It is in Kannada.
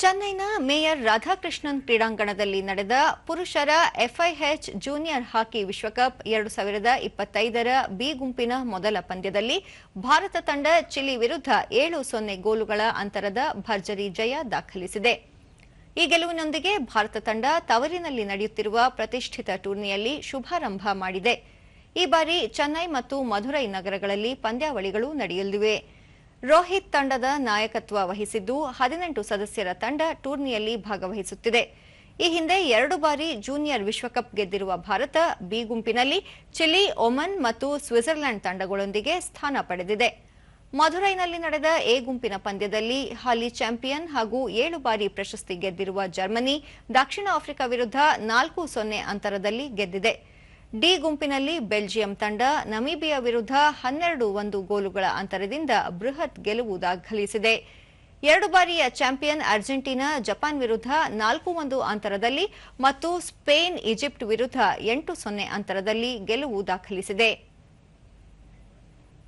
ಚೆನ್ನೈನ ಮೇಯರ್ ರಾಧಾಕೃಷ್ಣನ್ ಕ್ರೀಡಾಂಗಣದಲ್ಲಿ ನಡೆದ ಪುರುಷರ ಎಫ್ಐಎಚ್ ಜೂನಿಯರ್ ಹಾಕಿ ವಿಶ್ವಕಪ್ ಎರಡು ಸಾವಿರದ ಇಪ್ಪತ್ತೈದರ ಬಿ ಗುಂಪಿನ ಮೊದಲ ಪಂದ್ಯದಲ್ಲಿ ಭಾರತ ತಂಡ ಚಿಲಿ ವಿರುದ್ಧ ಏಳು ಸೊನ್ನೆ ಗೋಲುಗಳ ಅಂತರದ ಭರ್ಜರಿ ಜಯ ದಾಖಲಿಸಿದೆ. ಈ ಗೆಲುವಿನೊಂದಿಗೆ ಭಾರತ ತಂಡ ತವರಿನಲ್ಲಿ ನಡೆಯುತ್ತಿರುವ ಪ್ರತಿಷ್ಠಿತ ಟೂರ್ನಿಯಲ್ಲಿ ಶುಭಾರಂಭ ಮಾಡಿದೆ. ಈ ಬಾರಿ ಚೆನ್ನೈ ಮತ್ತು ಮಧುರೈ ನಗರಗಳಲ್ಲಿ ಪಂದ್ಯಾವಳಿಗಳು ನಡೆಯಲಿವೆ. ರೋಹಿತ್ ತಂಡದ ನಾಯಕತ್ವ ವಹಿಸಿದ್ದು ಹದಿನೆಂಟು ಸದಸ್ಯರ ತಂಡ ಟೂರ್ನಿಯಲ್ಲಿ ಭಾಗವಹಿಸುತ್ತಿದೆ. ಈ ಹಿಂದೆ ಎರಡು ಬಾರಿ ಜೂನಿಯರ್ ವಿಶ್ವಕಪ್ ಗೆದ್ದಿರುವ ಭಾರತ ಬಿ ಗುಂಪಿನಲ್ಲಿ ಚಿಲಿ, ಒಮನ್ ಮತ್ತು ಸ್ವಿಟ್ಜರ್ಲೆಂಡ್ ತಂಡಗಳೊಂದಿಗೆ ಸ್ಥಾನ ಪಡೆದಿದೆ. ಮಧುರೈನಲ್ಲಿ ನಡೆದ ಎ ಗುಂಪಿನ ಪಂದ್ಯದಲ್ಲಿ ಹಾಲಿ ಚಾಂಪಿಯನ್ ಹಾಗೂ ಏಳು ಬಾರಿ ಪ್ರಶಸ್ತಿ ಗೆದ್ದಿರುವ ಜರ್ಮನಿ, ದಕ್ಷಿಣ ಆಫ್ರಿಕಾ ವಿರುದ್ಧ ನಾಲ್ಕು ಸೊನ್ನೆ ಅಂತರದಲ್ಲಿ ಗೆದ್ದಿದೆ. ಡಿ ಗುಂಪಿನಲ್ಲಿ ಬೆಲ್ಜಿಯಂ ತಂಡ ನಮೀಬಿಯಾ ವಿರುದ್ಧ ಹನ್ನೆರಡು ಒಂದು ಗೋಲುಗಳ ಅಂತರದಿಂದ ಬೃಹತ್ ಗೆಲುವು ದಾಖಲಿಸಿದೆ. ಎರಡು ಬಾರಿಯ ಚಾಂಪಿಯನ್ ಅರ್ಜೆಂಟೀನಾ ಜಪಾನ್ ವಿರುದ್ಧ ನಾಲ್ಕು ಒಂದು ಅಂತರದಲ್ಲಿ ಮತ್ತು ಸ್ಪೇನ್ ಈಜಿಪ್ಟ್ ವಿರುದ್ಧ ಎಂಟು ಸೊನ್ನೆ ಅಂತರದಲ್ಲಿ ಗೆಲುವು ದಾಖಲಿಸಿದೆ.